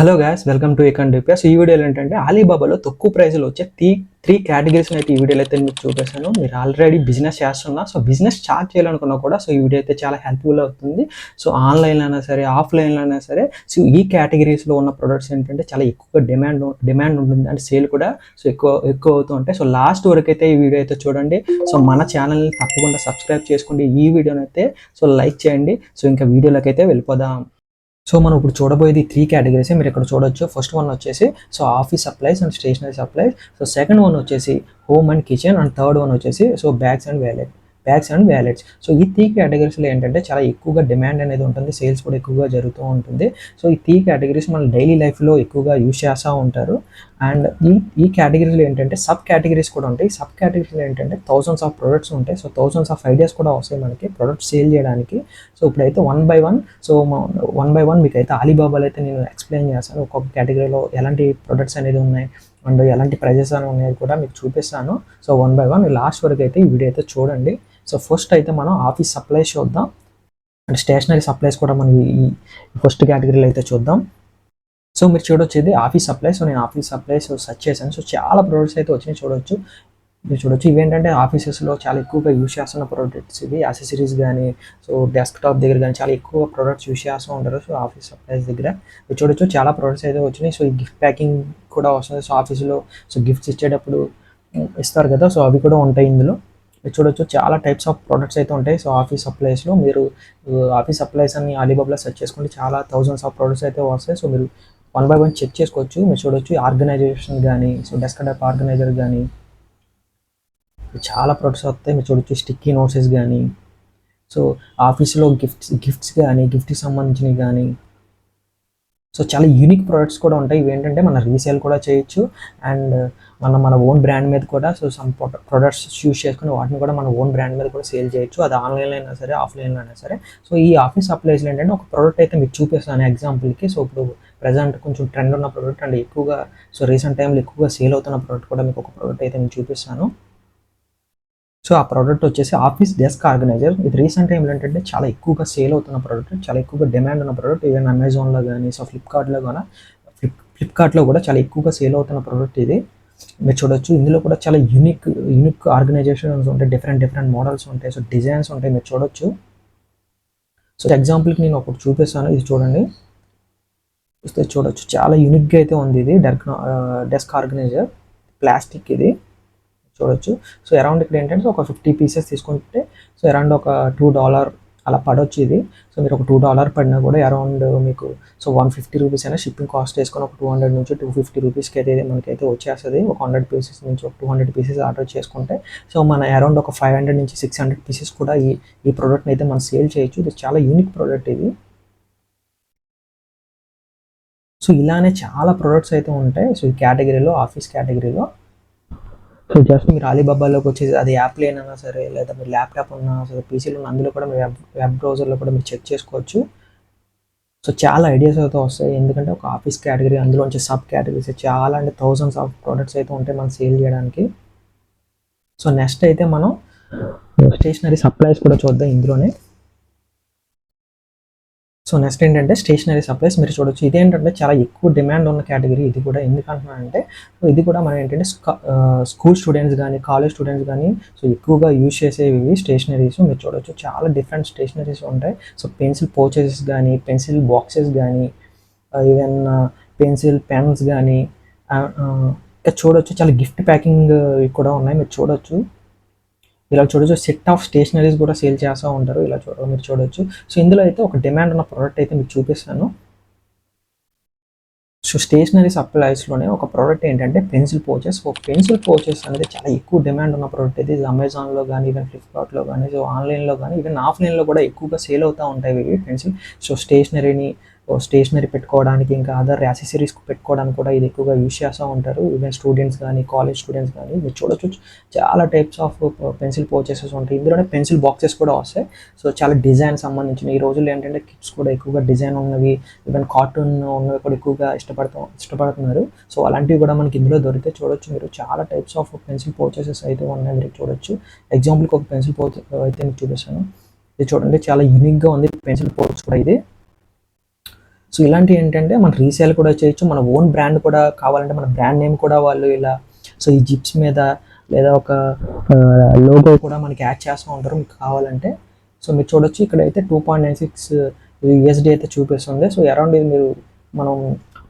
Hello guys welcome to ఎకన్ డిపియాస్ ఈ వీడియోలో ఏంటంటే అలీబాబాలో తక్కువ ప్రైస్లో వచ్చే త్రీ త్రీ కేటగిరీస్ని అయితే ఈ వీడియోలో అయితే మీకు చూపిస్తాను. మీరు ఆల్రెడీ బిజినెస్ చేస్తున్నా సో బిజినెస్ స్టార్ట్ చేయాలనుకున్నా కూడా సో ఈ వీడియో అయితే చాలా హెల్ప్ఫుల్ అవుతుంది సో ఆన్లైన్లో అయినా సరే ఆఫ్లైన్లో అయినా సరే సో ఈ కేటగిరీస్లో ఉన్న ప్రొడక్ట్స్ ఏంటంటే చాలా ఎక్కువ డిమాండ్ డిమాండ్ ఉంటుంది అంటే సేల్ కూడా సో ఎక్కువ ఎక్కువ అవుతూ ఉంటాయి. సో లాస్ట్ వరకు అయితే ఈ వీడియో అయితే చూడండి. సో మన ఛానల్ని తప్పకుండా సబ్స్క్రైబ్ చేసుకోండి. ఈ వీడియోని అయితే సో లైక్ చేయండి. సో ఇంకా వీడియోలోకి అయితే వెళ్ళిపోదాం. సో మనం ఇప్పుడు చూడబోయేది త్రీ కేటగిరీస్ మీరు ఇక్కడ చూడొచ్చు. ఫస్ట్ వన్ వచ్చేసి so office supplies and stationery supplies so second one వచ్చేసి home and kitchen and third one వచ్చేసి so bags and wallet bags and wallets so ఈ త్రీ కేటగిరీస్లో ఏంటంటే చాలా ఎక్కువగా డిమాండ్ అనేది ఉంటుంది సేల్స్ కూడా ఎక్కువగా జరుగుతూ ఉంటుంది. సో ఈ త్రీ కేటగిరీస్ మన డైలీ లైఫ్లో ఎక్కువగా యూస్ చేస్తూ ఉంటారు. అండ్ ఈ ఈ కేటగిరీస్లో ఏంటంటే సబ్ కేటగిరీస్ కూడా ఉంటాయి. సబ్ కేటగిరీస్లో ఏంటంటే థౌసండ్స్ ఆఫ్ ప్రొడక్ట్స్ ఉంటాయి. సో థౌసండ్స్ ఆఫ్ ఐడియాస్ కూడా వస్తాయి మనకి ప్రొడక్ట్స్ సేల్ చేయడానికి. సో ఇప్పుడైతే one by one so one by one మీకు అయితే అలీబాబాలో అయితే నేను ఎక్స్ప్లెయిన్ చేస్తాను. ఒక్కొక్క కేటగిరీలో ఎలాంటి ప్రొడక్ట్స్ అనేది ఉన్నాయి అండ్ ఎలాంటి ప్రైజెస్ అని ఉన్నాయి కూడా మీకు చూపిస్తాను. So one by one last వరకు అయితే ఈ వీడియో అయితే చూడండి. సో ఫస్ట్ అయితే మనం ఆఫీస్ సప్లైస్ చూద్దాం. అండ్ స్టేషనరీ సప్లైస్ కూడా మనం ఈ ఫస్ట్ కేటగిరీలో అయితే చూద్దాం. సో మీరు చూడొచ్చు ఇది ఆఫీస్ సప్లై సో నేను ఆఫీస్ సప్లైస్ సెర్చ్ చేశాను. సో చాలా ప్రొడక్ట్స్ అయితే వచ్చినాయి చూడొచ్చు. మీరు చూడొచ్చు. ఇవేంటంటే ఆఫీసెస్లో చాలా ఎక్కువగా యూస్ చేస్తున్న ప్రోడక్ట్స్ ఇవి. యాక్సెసరీస్ కానీ సో డెస్క్టాప్ దగ్గర కానీ చాలా ఎక్కువ ప్రోడక్ట్స్ యూస్ చేస్తూ ఉంటారు. సో ఆఫీస్ సప్లైస్ దగ్గర మీరు చూడొచ్చు. చాలా ప్రోడక్ట్స్ అయితే వచ్చినాయి. సో ఈ గిఫ్ట్ ప్యాకింగ్ కూడా వస్తుంది. సో ఆఫీసులో సో గిఫ్ట్స్ ఇచ్చేటప్పుడు ఇస్తారు కదా. సో అవి కూడా ఉంటాయి ఇందులో. మీరు చూడొచ్చు చాలా టైప్స్ ఆఫ్ ప్రొడక్ట్స్ అయితే ఉంటాయి. సో ఆఫీస్ సప్లైస్లో మీరు ఆఫీస్ సప్లైస్ అని అలీబాబాలో సెర్చ్ చేసుకుంటే చాలా థౌజండ్స్ ఆఫ్ ప్రొడక్ట్స్ అయితే వస్తాయి. సో మీరు వన్ బై వన్ చెక్ చేసుకోవచ్చు. మీరు చూడొచ్చు ఆర్గనైజేషన్ కానీ సో డెస్క్ డెస్క్టాప్ ఆర్గనైజర్ కానీ చాలా ప్రొడక్ట్స్ వస్తాయి. మీరు చూడొచ్చు స్టిక్కీ నోట్సెస్ కానీ సో ఆఫీస్లో గిఫ్ట్స్ గిఫ్ట్స్ కానీ గిఫ్ట్కి సంబంధించినవి కానీ సో చాలా యూనిక్ ప్రొడక్ట్స్ కూడా ఉంటాయి. ఇవి ఏంటంటే మన రీసేల్ కూడా చేయొచ్చు. అండ్ మన మన ఓన్ బ్రాండ్ మీద కూడా సో సమ్ ప్రొడక్ట్స్ యూస్ చేసుకుని వాటిని కూడా మన ఓన్ బ్రాండ్ మీద కూడా సేల్ చేయొచ్చు. అది ఆన్లైన్లో అయినా సరే ఆఫ్లైన్లో అయినా సరే. సో ఈ ఆఫీస్ సప్లైస్లో ఏంటంటే ఒక ప్రోడక్ట్ అయితే మీకు చూపిస్తాను ఎగ్జాంపుల్కి సో ఇప్పుడు ప్రజెంట్ కొంచెం ట్రెండ్ ఉన్న ప్రోడక్ట్ అండ్ ఎక్కువగా సో రీసెంట్ టైంలో ఎక్కువగా సేల్ అవుతున్న ప్రోడక్ట్ కూడా మీకు ఒక ప్రోడక్ట్ అయితే మీకు చూపిస్తాను. సో ఆ ప్రోడక్ట్ వచ్చేసి ఆఫీస్ డెస్క్ ఆర్గనైజర్ ఇది రీసెంట్ టైంలో ఏంటంటే చాలా ఎక్కువగా సేల్ అవుతున్న ప్రోడక్ట్ చాలా ఎక్కువగా డిమాండ్ ఉన్న ప్రోడక్ట్ ఈవెన్ అమెజాన్లో కానీ సో ఫ్లిప్కార్ట్లో కానీ ఫ్లిప్ ఫ్లిప్కార్ట్లో కూడా చాలా ఎక్కువగా సేల్ అవుతున్న ప్రోడక్ట్ ఇది. మీరు చూడొచ్చు. ఇందులో కూడా చాలా యూనిక్ యూనిక్ ఆర్గనైజేషన్స్ ఉంటాయి. డిఫరెంట్ డిఫరెంట్ మోడల్స్ ఉంటాయి. సో డిజైన్స్ ఉంటాయి. మీరు చూడొచ్చు. సో ఎగ్జాంపుల్కి నేను ఒకటి చూపిస్తాను. ఇది చూడండి. చూస్తే చూడొచ్చు. చాలా యూనిక్గా అయితే ఉంది ఇది. డెస్క్ డెస్క్ ఆర్గనైజర్ ప్లాస్టిక్ ఇది. చూడొచ్చు. సో అరౌండ్ ఇక్కడ ఏంటంటే ఒక ఫిఫ్టీ పీసెస్ తీసుకుంటే సో అరౌండ్ ఒక టూ డాలర్ అలా పడవచ్చు ఇది. సో మీరు ఒక టూ డాలర్ పడినా కూడా అరౌండ్ మీకు సో వన్ ఫిఫ్టీ రూపీస్ అయినా షిప్పింగ్ కాస్ట్ వేసుకొని ఒక టూ హండ్రెడ్ నుంచి టూ ఫిఫ్టీ రూపీస్కి అయితే మనకైతే వచ్చేస్తుంది. ఒక హండ్రెడ్ పీసెస్ నుంచి ఒక టూ హండ్రెడ్ పీసెస్ ఆర్డర్ చేసుకుంటే సో మన అరౌండ్ ఒక ఫైవ్ హండ్రెడ్ నుంచి సిక్స్ హండ్రెడ్ పీసెస్ కూడా ఈ ఈ ప్రోడక్ట్ని అయితే మనం సేల్ చేయొచ్చు. ఇది చాలా యూనిక్ ప్రోడక్ట్ ఇది. సో ఇలానే చాలా ప్రోడక్ట్స్ అయితే ఉంటాయి. సో ఈ కేటగిరీలో ఆఫీస్ కేటగిరీలో సో జస్ట్ మీరు అలీబాబాలోకి వచ్చేసి అది యాప్ లేనన్నా సరే లేదా మీరు ల్యాప్టాప్ ఉన్నా సరే పీసీలో ఉన్న అందులో కూడా మీరు వెబ్ వెబ్ బ్రౌజర్లో కూడా మీరు చెక్ చేసుకోవచ్చు. సో చాలా ఐడియాస్ అయితే వస్తాయి. ఎందుకంటే ఒక ఆఫీస్ కేటగిరీ అందులోంచి సబ్ కేటగిరీస్ చాలా అంటే థౌజండ్స్ ఆఫ్ ప్రోడక్ట్స్ అయితే ఉంటాయి మనం సేల్ చేయడానికి. సో నెక్స్ట్ అయితే మనం స్టేషనరీ సప్లైస్ కూడా చూద్దాం ఇందులోనే. సో నెక్స్ట్ ఏంటంటే స్టేషనరీ సప్లైస్ మీరు చూడొచ్చు. ఇదేంటంటే చాలా ఎక్కువ డిమాండ్ ఉన్న కేటగిరీ ఇది కూడా. ఎందుకంటున్నానంటే సో ఇది కూడా మనం ఏంటంటే స్కూల్ స్టూడెంట్స్ కానీ కాలేజ్ స్టూడెంట్స్ కానీ సో ఎక్కువగా యూజ్ చేసేవి స్టేషనరీస్. మీరు చూడొచ్చు. చాలా డిఫరెంట్ స్టేషనరీస్ ఉంటాయి. సో పెన్సిల్ పోచెసెస్ కానీ పెన్సిల్ బాక్సెస్ కానీ ఈవెన్ పెన్సిల్ పెన్స్ కానీ ఇంకా చూడొచ్చు. చాలా గిఫ్ట్ ప్యాకింగ్ కూడా ఉన్నాయి. మీరు చూడొచ్చు. ఇలా చూడొచ్చు. సెట్ ఆఫ్ స్టేషనరీస్ కూడా సేల్ చేస్తూ ఉంటారు. ఇలా చూడ మీరు చూడొచ్చు. సో ఇందులో అయితే ఒక డిమాండ్ ఉన్న ప్రోడక్ట్ అయితే మీకు చూపిస్తాను. సో స్టేషనరీ సప్లైస్లోనే ఒక ప్రోడక్ట్ ఏంటంటే పెన్సిల్ పోచెస్ ఒక పెన్సిల్ పోచెస్ అనేది చాలా ఎక్కువ డిమాండ్ ఉన్న ప్రోడక్ట్ ఇది అమెజాన్లో కానీ ఈవెన్ ఫ్లిప్కార్ట్లో కానీ సో ఆన్లైన్లో కానీ ఈవెన్ ఆఫ్లైన్లో కూడా ఎక్కువగా సేల్ అవుతూ ఉంటాయి ఇవి పెన్సిల్ సో స్టేషనరీని స్టేషనరీ పెట్టుకోవడానికి ఇంకా అదర్ యాక్సెసరీస్ పెట్టుకోవడానికి కూడా ఇది ఎక్కువగా యూస్ చేస్తూ ఉంటారు. ఈవెన్ స్టూడెంట్స్ కానీ కాలేజ్ స్టూడెంట్స్ కానీ మీరు చూడొచ్చు. చాలా టైప్స్ ఆఫ్ పెన్సిల్ పర్చేసెస్ ఉంటాయి. ఇందులోనే పెన్సిల్ బాక్సెస్ కూడా వస్తాయి. సో చాలా డిజైన్ సంబంధించిన ఈ రోజుల్లో ఏంటంటే కిడ్స్ కూడా ఎక్కువగా డిజైన్ ఉన్నవి ఈవెన్ కార్టూన్ ఉన్నవి కూడా ఎక్కువగా ఇష్టపడతాం ఇష్టపడుతున్నారు. సో అలాంటివి కూడా మనకి ఇందులో దొరికితే చూడొచ్చు మీరు. చాలా టైప్స్ ఆఫ్ పెన్సిల్ పోచెసెస్ అయితే ఉన్నాయి మీరు చూడొచ్చు. ఎగ్జాంపుల్కి ఒక పెన్సిల్ పోచ్ అయితే మీకు చూపిస్తాను. ఇది చూడండి చాలా యూనిక్గా ఉంది. పెన్సిల్ పోచ్ కూడా ఇది. సో ఇలాంటివి ఏంటంటే మన రీసేల్ కూడా చేయొచ్చు మన ఓన్ బ్రాండ్ కూడా కావాలంటే మన బ్రాండ్ నేమ్ కూడా వాళ్ళు ఇలా సో ఈ జిప్స్ మీద లేదా ఒక లోగో కూడా మనకి యాడ్ చేస్తూ ఉంటారు మీకు కావాలంటే. సో మీరు చూడొచ్చు ఇక్కడ అయితే two point nine six USD అయితే చూపిస్తుంది. సో అరౌండ్ ఇది మీరు మనం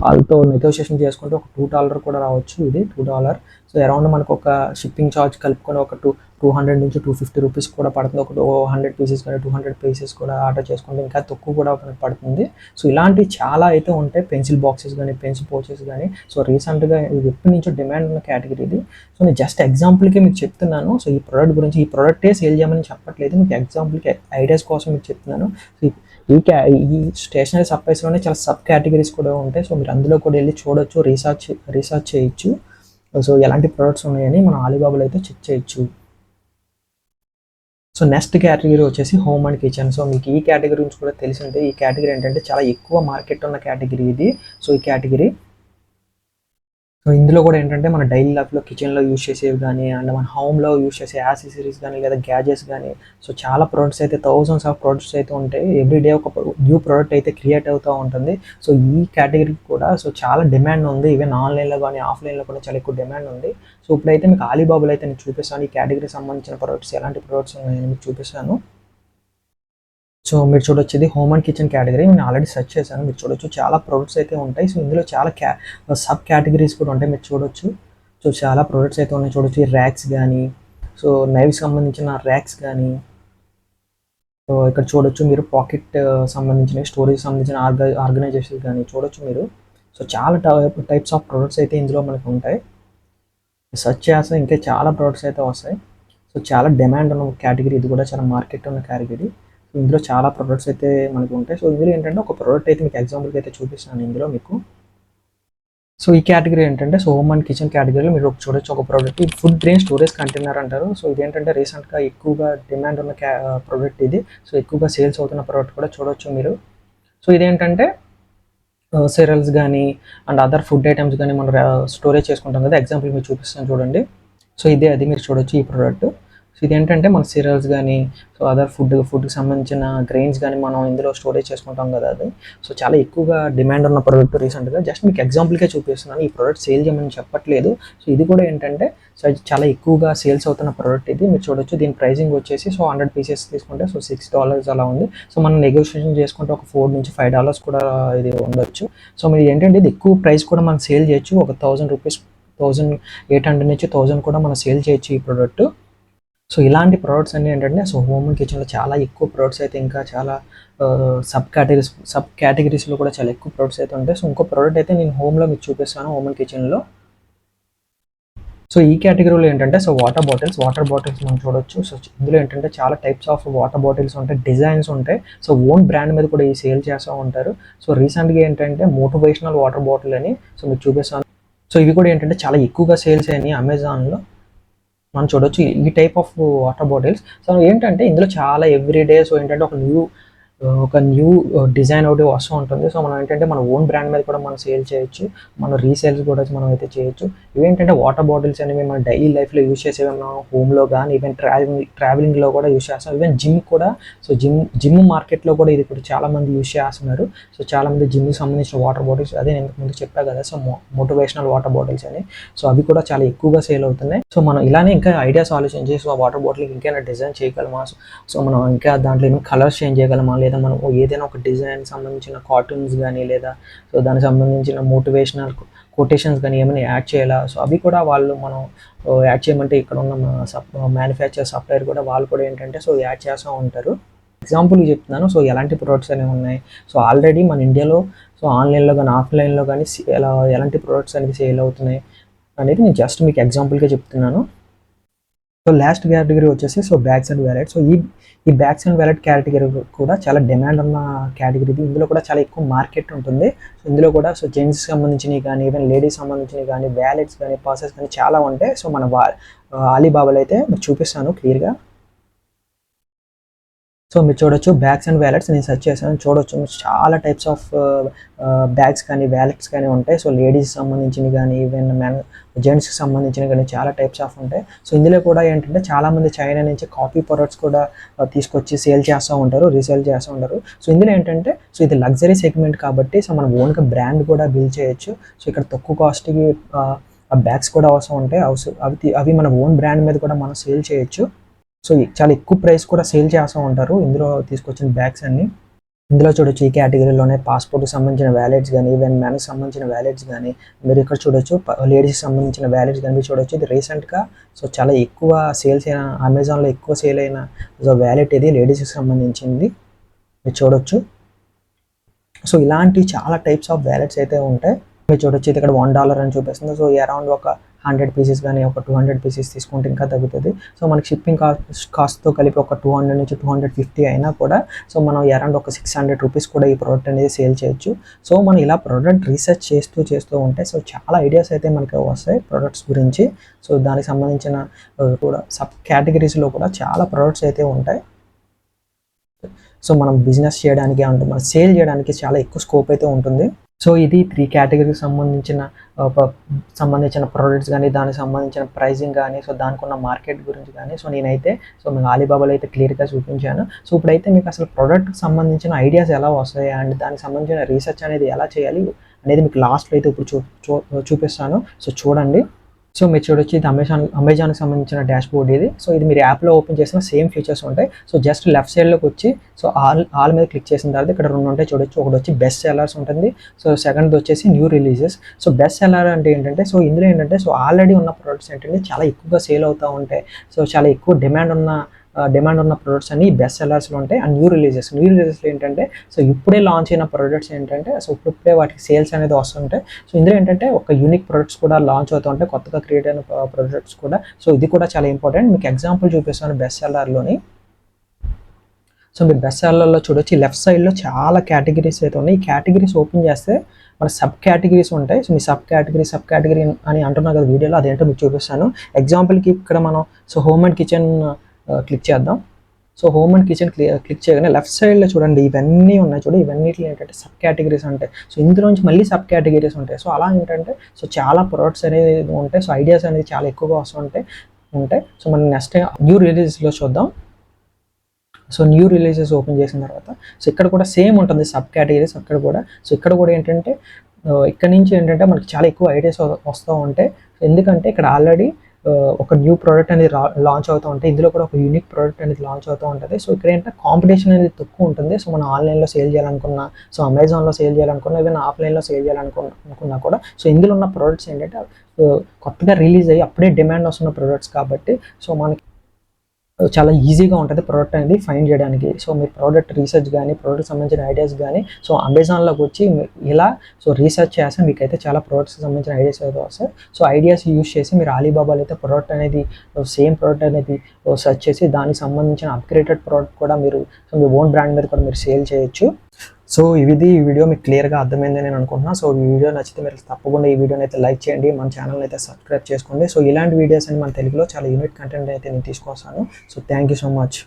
వాళ్ళతో నెగోషియేషన్ చేసుకుంటే ఒక టూ డాలర్ కూడా రావచ్చు ఇది టూ డాలర్ సో అరౌండ్ మనకు ఒక షిప్పింగ్ ఛార్జ్ కలుపుకొని ఒక టూ టూ హండ్రెడ్ నుంచి టూ ఫిఫ్టీ రూపీస్ కూడా పడుతుంది. ఒక హండ్రెడ్ పీసెస్ కానీ టూ హండ్రెడ్ పీసెస్ కూడా ఆర్డర్ చేసుకుంటే ఇంకా తక్కువ కూడా మనకు పడుతుంది. సో ఇలాంటివి చాలా అయితే ఉంటాయి. పెన్సిల్ బాక్సెస్ కానీ పెన్సిల్ పౌచెస్ కానీ. సో రీసెంట్గా ఇది ఎప్పటి నుంచో డిమాండ్ ఉన్న కేటగిరీ ఇది. సో నేను జస్ట్ ఎగ్జాంపుల్కి మీకు చెప్తున్నాను. సో ఈ ప్రోడక్ట్ గురించి ఈ ప్రోడక్టే సేల్ చేయమని చెప్పట్లేదు. మీకు ఎగ్జాంపుల్కి ఐడియాస్ కోసం మీకు చెప్తున్నాను. సో ఈ- క్యా ఈ స్టేషనరీ సప్లైస్లోనే చాలా సబ్ కేటగిరీస్ కూడా ఉంటాయి. సో మీరు అందులో కూడా వెళ్ళి చూడొచ్చు రీసెర్చ్ రీసెర్చ్ చేయొచ్చు. సో ఎలాంటి ప్రొడక్ట్స్ ఉన్నాయని మనం ఆలీబాబాలో అయితే చెక్ చేయొచ్చు. సో నెక్స్ట్ కేటగిరీ వచ్చేసి హోమ్ అండ్ కిచెన్ సో మీకు ఈ కేటగిరీ గురించి కూడా తెలిసి ఉంటే ఈ కేటగిరీ ఏంటంటే చాలా ఎక్కువ మార్కెట్ ఉన్న కేటగిరీ ఇది. సో ఈ కేటగిరీ సో ఇందులో కూడా ఏంటంటే మన డైలీ లైఫ్లో కిచెన్లో యూస్ చేసేవి కానీ అండ్ మన హోమ్లో యూస్ చేసే యాక్సెసరీస్ కానీ లేదా గ్యాజెట్స్ కానీ సో చాలా ప్రోడక్ట్స్ అయితే థౌజండ్స్ ఆఫ్ ప్రోడక్ట్స్ అయితే ఉంటాయి. ఎవ్రీ డే ఒక న్యూ ప్రోడక్ట్ అయితే క్రియేట్ అవుతూ ఉంటుంది. సో ఈ కేటగిరీకి కూడా సో చాలా డిమాండ్ ఉంది. ఈవెన్ ఆన్లైన్లో కానీ ఆఫ్లైన్లో కూడా చాలా ఎక్కువ డిమాండ్ ఉంది. సో ఇప్పుడైతే మీకు ఆలీబాబాలో అయితే నేను చూపిస్తాను. ఈ కేటగిరీకి సంబంధించిన ప్రొడక్ట్స్ ఎలాంటి ప్రోడక్ట్స్ ఉన్నాయని మీకు చూపిస్తాను. సో మీరు చూడొచ్చు ఇది హోమ్ అండ్ కిచెన్ కేటగిరీ. నేను ఆల్రెడీ సెర్చ్ చేశాను మీరు చూడొచ్చు. చాలా ప్రొడక్ట్స్ అయితే ఉంటాయి. సో ఇందులో చాలా క్యా సబ్ కేటగిరీస్ కూడా ఉంటాయి. మీరు చూడొచ్చు. సో చాలా ప్రొడక్ట్స్ అయితే ఉన్నాయి. చూడొచ్చు ఈ ర్యాక్స్ కానీ సో నైవ్స్ సంబంధించిన ర్యాక్స్ కానీ సో ఇక్కడ చూడొచ్చు మీరు పాకెట్ సంబంధించిన స్టోరేజ్ సంబంధించిన ఆర్గ ఆర్గనైజేషన్ కానీ చూడొచ్చు మీరు. సో చాలా టైప్స్ ఆఫ్ ప్రొడక్ట్స్ అయితే ఇందులో మనకు ఉంటాయి. సెర్చ్ చేస్తే ఇంకా చాలా ప్రొడక్ట్స్ అయితే వస్తాయి. సో చాలా డిమాండ్ ఉన్న కేటగిరీ. ఇది కూడా చాలా మార్కెట్ ఉన్న కేటగిరీ. ఇందులో చాలా ప్రొడక్ట్స్ అయితే మనకు ఉంటాయి. సో ఇందులో ఏంటంటే ఒక ప్రోడక్ట్ అయితే మీకు ఎగ్జాంపుల్కి అయితే చూపిస్తాను ఇందులో మీకు. సో ఈ కేటగిరీ ఏంటంటే సో హోమ్ అండ్ కిచెన్ కేటగిరీలో మీరు ఒక చూడొచ్చు ఒక ప్రోడక్ట్ ఇది ఫుడ్ గ్రెయిన్ స్టోరేజ్ కంటైనర్ అంటారు. సో ఇదేంటంటే రీసెంట్గా ఎక్కువగా డిమాండ్ ఉన్న ప్రోడక్ట్ ఇది. సో ఎక్కువగా సేల్స్ అవుతున్న ప్రోడక్ట్ కూడా చూడొచ్చు మీరు. సో ఇదేంటంటే సిరల్స్ కానీ అండ్ అదర్ ఫుడ్ ఐటమ్స్ కానీ మనం స్టోరేజ్ చేసుకుంటాం కదా. ఎగ్జాంపుల్ మీరు చూపిస్తాను చూడండి. సో ఇదే అది మీరు చూడొచ్చు ఈ ప్రోడక్ట్ సో ఇది ఏంటంటే మన సిరల్స్ కానీ సో అదర్ ఫుడ్ ఫుడ్కి సంబంధించిన గ్రెయిన్స్ కానీ మనం ఇందులో స్టోరేజ్ చేసుకుంటాం కదా అది. సో చాలా ఎక్కువగా డిమాండ్ ఉన్న ప్రోడక్ట్ రీసెంట్గా జస్ట్ మీకు ఎగ్జాంపుల్కే చూపిస్తున్నాను. ఈ ప్రోడక్ట్ సేల్ చేయమని చెప్పట్లేదు. సో ఇది కూడా ఏంటంటే సో ఇది చాలా ఎక్కువగా సేల్స్ అవుతున్న ప్రోడక్ట్ ఇది. మీరు చూడొచ్చు దీని ప్రైసింగ్ వచ్చేసి సో హండ్రెడ్ పీసెస్ తీసుకుంటే సో సిక్స్ డాలర్స్ అలా ఉంది. సో మనం నెగోషియేషన్ చేసుకుంటే ఒక ఫోర్ నుంచి ఫైవ్ డాలర్స్ కూడా ఇది ఉండొచ్చు. సో మీరు ఏంటంటే ఇది ఎక్కువ ప్రైస్ కూడా మనం సేల్ చేయొచ్చు. ఒక thousand rupees thousand eight hundred నుంచి థౌజండ్ కూడా మనం సేల్ చేయొచ్చు ఈ ప్రోడక్ట్ సో ఇలాంటి ప్రోడక్ట్స్ అన్నీ ఏంటంటే సో హోమ్ అండ్ కిచెన్లో చాలా ఎక్కువ ప్రోడక్ట్స్ అయితే ఇంకా చాలా సబ్ కేటగిరీస్ సబ్ కేటగిరీస్లో కూడా చాలా ఎక్కువ ప్రోడక్ట్స్ అయితే ఉంటాయి. సో ఇంకో ప్రోడక్ట్ అయితే నేను హోమ్లో మీకు చూపిస్తాను హోమ్ అండ్ కిచెన్లో సో ఈ కేటగిరీలో ఏంటంటే so water bottles water bottles మనం చూడొచ్చు. సో ఇందులో ఏంటంటే చాలా టైప్స్ ఆఫ్ వాటర్ బాటిల్స్ ఉంటాయి డిజైన్స్ ఉంటాయి. సో ఓన్ బ్రాండ్ మీద కూడా ఈ సేల్ చేస్తూ ఉంటారు. సో రీసెంట్గా ఏంటంటే మోటివేషనల్ వాటర్ బాటిల్ అని సో మీకు చూపిస్తాను. సో ఇవి కూడా ఏంటంటే చాలా ఎక్కువగా సేల్స్ అయినాయి అమెజాన్లో మనం చూడొచ్చు ఈ type of water bottles. So ఏంటంటే ఇందులో చాలా ఎవ్రీ డే సో ఏంటంటే ఒక న్యూ ఒక న్యూ డిజైన్ uh, ఒకటి వస్తూ ఉంటుంది. సో మనం ఏంటంటే మన ఓన్ బ్రాండ్ మీద కూడా మనం సేల్ చేయొచ్చు. మన రీసేల్స్ కూడా మనం అయితే చేయొచ్చు. ఇవేంటంటే వాటర్ బాటిల్స్ అనేవి మన డైలీ లైఫ్లో యూస్ చేసేవి మనం హోమ్లో కానీ ఈవెన్ ట్రావెలింగ్ ట్రావెలింగ్లో కూడా యూస్ చేస్తాం. ఈవెన్ జిమ్ కూడా సో జిమ్ జిమ్ మార్కెట్లో కూడా ఇది ఇప్పుడు చాలా మంది యూస్ చేస్తున్నారు. సో చాలా మంది జిమ్కి సంబంధించిన వాటర్ బాటిల్స్ అదే నేను ముందు చెప్పా కదా సో మోటివేషనల్ వాటర్ బాటిల్స్ అని. సో అవి కూడా చాలా ఎక్కువగా సేల్ అవుతున్నాయి. సో మనం ఇలానే ఇంకా ఐడియాస్ ఆలోచించి సో ఆ వాటర్ బాటిల్ ఇంకేమైనా డిజైన్ చేయగలమా? సో మనం ఇంకా దాంట్లో ఏమైనా కలర్స్ చేంజ్ చేయగలమా? లేదా మనం ఏదైనా ఒక డిజైన్ సంబంధించిన కార్టూన్స్ కానీ లేదా సో దానికి సంబంధించిన మోటివేషనల్ కొటేషన్స్ కానీ ఏమైనా యాడ్ చేయాలా? సో అవి కూడా వాళ్ళు మనం యాడ్ చేయమంటే ఇక్కడ ఉన్న సప్ మ్యానుఫ్యాక్చర్ సప్లైర్ కూడా వాళ్ళు కూడా ఏంటంటే సో యాడ్ చేస్తూ ఉంటారు. ఎగ్జాంపుల్ చెప్తున్నాను. సో ఎలాంటి ప్రొడక్ట్స్ అనేవి ఉన్నాయి? సో ఆల్రెడీ మన ఇండియాలో సో ఆన్లైన్లో కానీ ఆఫ్లైన్లో కానీ ఎలా ఎలాంటి ప్రొడక్ట్స్ అనేవి సేల్ అవుతున్నాయి అనేది నేను జస్ట్ మీకు ఎగ్జాంపుల్గా చెప్తున్నాను. సో లాస్ట్ కేటగిరీ వచ్చేసి so bags and wallet so ఈ ఈ బ్యాగ్స్ అండ్ వ్యాలెట్ కేటగిరీ కూడా చాలా డిమాండ్ ఉన్న కేటగిరీ ఇందులో కూడా చాలా ఎక్కువ మార్కెట్ ఉంటుంది. సో ఇందులో కూడా సో జెంట్స్ సంబంధించినవి కానీ ఈవెన్ లేడీస్ సంబంధించినవి కానీ వ్యాలెట్స్ కానీ పర్సెస్ కానీ చాలా ఉంటాయి. సో మన వా అలీబాబాలో అయితే చూపిస్తాను క్లియర్గా. సో మీరు చూడొచ్చు బ్యాగ్స్ అండ్ వ్యాలెట్స్ నేను సెర్చ్ చేశాను. చూడొచ్చు చాలా టైప్స్ ఆఫ్ బ్యాగ్స్ కానీ వ్యాలెట్స్ కానీ ఉంటాయి. సో లేడీస్ సంబంధించినవి కానీ ఈవెన్ మెన్ జెంట్స్కి సంబంధించిన కానీ చాలా టైప్స్ ఆఫ్ ఉంటాయి. సో ఇందులో కూడా ఏంటంటే చాలామంది చైనా నుంచి కాపీ ప్రొడక్ట్స్ కూడా uh, తీసుకొచ్చి సేల్ చేస్తూ ఉంటారు రీసేల్ చేస్తూ ఉంటారు. సో ఇందులో ఏంటంటే సో ఇది లగ్జరీ సెగ్మెంట్ కాబట్టి సో మనం ఓన్గా బ్రాండ్ కూడా బిల్డ్ చేయొచ్చు. సో ఇక్కడ తక్కువ కాస్ట్కి uh, ఆ బ్యాగ్స్ కూడా అవసరం ఉంటాయి. అవసరం అవి అవి మన ఓన్ బ్రాండ్ మీద కూడా మనం సేల్ చేయొచ్చు. సో చాలా ఎక్కువ ప్రైస్ కూడా సేల్ చేస్తూ ఉంటారు. ఇందులో తీసుకొచ్చిన బ్యాగ్స్ అన్ని. ఇందులో చూడొచ్చు ఈ కేటగిరీలోనే పాస్పోర్ట్కి సంబంధించిన వ్యాలెట్స్ కానీ ఈవెన్ మ్యాన్కి సంబంధించిన వ్యాలెట్స్ కానీ మీరు ఇక్కడ చూడొచ్చు లేడీస్కి సంబంధించిన వ్యాలెట్స్ కానీ మీరు చూడొచ్చు. ఇది రీసెంట్గా సో చాలా ఎక్కువ సేల్స్ అయిన అమెజాన్లో ఎక్కువ సేల్ అయిన వ్యాలెట్ ఇది లేడీస్కి సంబంధించింది. మీరు చూడొచ్చు. సో ఇలాంటి చాలా టైప్స్ ఆఫ్ వ్యాలెట్స్ అయితే ఉంటాయి. మీరు చూడొచ్చు ఇది ఇక్కడ వన్ డాలర్ అని చూపిస్తుంది. సో అరౌండ్ ఒక హండ్రెడ్ పీసెస్ కానీ ఒక టూ హండ్రెడ్ పీసెస్ తీసుకుంటే ఇంకా తగ్గుతుంది. సో మనకి షిప్పింగ్ కాస్ట్ కాస్ట్తో కలిపి ఒక టూ హండ్రెడ్ నుంచి టూ హండ్రెడ్ ఫిఫ్టీ అయినా కూడా సో మనం అరౌండ్ ఒక సిక్స్ హండ్రెడ్ రూపీస్ కూడా ఈ ప్రోడక్ట్ అనేది సేల్ చేయొచ్చు. సో మనం ఇలా ప్రోడక్ట్ రీసెర్చ్ చేస్తూ చేస్తూ ఉంటే సో చాలా ఐడియాస్ అయితే మనకి వస్తాయి ప్రోడక్ట్స్ గురించి. సో దానికి సంబంధించిన కూడా సబ్ కేటగిరీస్లో కూడా చాలా ప్రోడక్ట్స్ అయితే ఉంటాయి. సో మనం బిజినెస్ చేయడానికి అంటే మనం సేల్ చేయడానికి చాలా ఎక్కువ స్కోప్ అయితే ఉంటుంది. సో ఇది త్రీ కేటగిరీకి సంబంధించిన సంబంధించిన ప్రోడక్ట్స్ కానీ దానికి సంబంధించిన ప్రైజింగ్ కానీ సో దానికి ఉన్న మార్కెట్ గురించి కానీ సో నేనైతే సో మీకు ఆలీబాబాలో అయితే క్లియర్గా చూపించాను. సో ఇప్పుడైతే మీకు అసలు ప్రోడక్ట్కి సంబంధించిన ఐడియాస్ ఎలా వస్తాయి అండ్ దానికి సంబంధించిన రీసెర్చ్ అనేది ఎలా చేయాలి అనేది మీకు లాస్ట్లో అయితే ఇప్పుడు చూ- చూపిస్తాను. సో చూడండి. సో మీరు చూడొచ్చు ఇది అమెజాన్ అమెజాన్కి సంబంధించిన డాష్ బోర్డ్ ఇది. సో ఇది మీరు యాప్లో ఓపెన్ చేసిన సేమ్ ఫీచర్స్ ఉంటాయి. సో జస్ట్ లెఫ్ట్ సైడ్లోకి వచ్చి సో ఆల్ ఆల్ మీద క్లిక్ చేసిన తర్వాత ఇక్కడ రెండు ఉంటాయి చూడొచ్చు. ఒకటి వచ్చి బెస్ట్ సెలర్స్ ఉంటుంది. సో సెకండ్ వచ్చేసి new releases. So best seller అంటే ఏంటంటే సో ఇందులో ఏంటంటే సో ఆల్రెడీ ఉన్న ప్రొడక్ట్స్ ఏంటంటే చాలా ఎక్కువగా సేల్ అవుతూ ఉంటాయి. సో చాలా ఎక్కువ డిమాండ్ ఉన్న డిమాండ్ ఉన్న ప్రొడక్ట్స్ అన్ని బెస్ట్ సెల్లర్స్లో ఉంటాయి. అండ్ న్యూ రిలీజెస్ న్యూ రిలీజెస్లో ఏంటంటే సో ఇప్పుడే లాంచ్ అయిన ప్రొడక్ట్స్ ఏంటంటే సో ఇప్పుడే వాటికి సేల్స్ అనేది వస్తుంటాయి. సో ఇందులో ఏంటంటే ఒక యూనిక్ ప్రొడక్ట్స్ కూడా లాంచ్ అవుతూ ఉంటాయి. కొత్తగా క్రియేట్ అయిన ప్రొడక్ట్స్ కూడా. సో ఇది కూడా చాలా ఇంపార్టెంట్ మీకు ఎగ్జాంపుల్ చూపిస్తాను బెస్ట్ సెల్లర్లోని సో మీరు బెస్ట్ సెల్లర్లో చూడొచ్చు. లెఫ్ట్ సైడ్లో చాలా కేటగిరీస్ అయితే ఉన్నాయి. ఈ కేటగిరీస్ ఓపెన్ చేస్తే మన సబ్ కేటగిరీస్ ఉంటాయి. సో మీ సబ్ కేటగిరీ సబ్ కేటగిరీ అని అంటున్నారు కదా వీడియోలో అదేంటో మీకు చూపిస్తాను. ఎగ్జాంపుల్కి ఇక్కడ మనం so home and kitchen click చేద్దాం. So home and kitchen click చేయగానే లెఫ్ట్ సైడ్లో చూడండి ఇవన్నీ ఉన్నాయి చూడండి ఇవన్నీ ఏంటంటే సబ్ కేటగిరీస్ ఉంటాయి సో ఇందులోంచి మళ్ళీ సబ్ కేటగిరీస్ ఉంటాయి. సో అలా ఏంటంటే సో చాలా ప్రొడక్ట్స్ అనేది ఉంటాయి. సో ఐడియాస్ అనేది చాలా ఎక్కువగా వస్తుంటాయి ఉంటాయి సో మనం నెక్స్ట్ న్యూ రిలీజెస్లో చూద్దాం. సో న్యూ రిలీజెస్ ఓపెన్ చేసిన తర్వాత సో ఇక్కడ కూడా సేమ్ ఉంటుంది సబ్ కేటగిరీస్ అక్కడ కూడా. సో ఇక్కడ కూడా ఏంటంటే ఇక్కడ నుంచి ఏంటంటే మనకి చాలా ఎక్కువ ఐడియాస్ వస్తూ ఉంటాయి. ఎందుకంటే ఇక్కడ ఆల్రెడీ ఒక న్యూ ప్రోడక్ట్ అనేది లాంచ్ అవుతూ ఉంటాయి ఇందులో కూడా ఒక యూనిక్ ప్రోడక్ట్ అనేది లాంచ్ అవుతూ ఉంటుంది. సో ఇక్కడ ఏంటంటే కాంపిటీషన్ అనేది తక్కువ ఉంటుంది. సో మనం ఆన్లైన్లో సేల్ చేయాలనుకున్నా సో అమెజాన్లో సేల్ చేయాలనుకున్నా ఈవెన్ ఆఫ్లైన్లో సేల్ చేయాలనుకున్నా అనుకున్నా కూడా సో ఇందులో ఉన్న ప్రోడక్ట్స్ ఏంటంటే కొత్తగా రిలీజ్ అయ్యి అప్పుడే డిమాండ్ వస్తున్న ప్రోడక్ట్స్ కాబట్టి సో మనకి చాలా ఈజీగా ఉంటుంది ప్రోడక్ట్ అనేది ఫైండ్ చేయడానికి. సో మీ ప్రోడక్ట్ రీసెర్చ్ కానీ ప్రోడక్ట్ సంబంధించిన ఐడియాస్ కానీ సో అమెజాన్లోకి వచ్చి మీ- ఇలా సో రీసెర్చ్ చేస్తే మీకు అయితే చాలా ప్రోడక్ట్స్కి సంబంధించిన ఐడియాస్ అయితే వస్తాయి. సో ఐడియాస్ యూస్ చేసి మీరు అలీబాబాలో అయితే ప్రోడక్ట్ అనేది సేమ్ ప్రోడక్ట్ అనేది సెర్చ్ చేసి దానికి సంబంధించిన అప్గ్రేటెడ్ ప్రోడక్ట్ కూడా మీరు సో మీ ఓన్ బ్రాండ్ మీద కూడా మీరు సేల్ చేయొచ్చు. సో ఇది ఈ వీడియో మీకు క్లియర్గా అర్థమైందని నేను అనుకుంటున్నాను సో ఈ వీడియో నచ్చితే మీరు తప్పకుండా ఈ వీడియోని అయితే లైక్ చేయండి. మన ఛానల్ అయితే సబ్స్క్రైబ్ చేసుకోండి. సో ఇలాంటి వీడియోస్ అని మన తెలుగులో చాలా యూనిట్ కంటెంట్ అయితే నేను తీసుకొస్తాను. So thank you so much.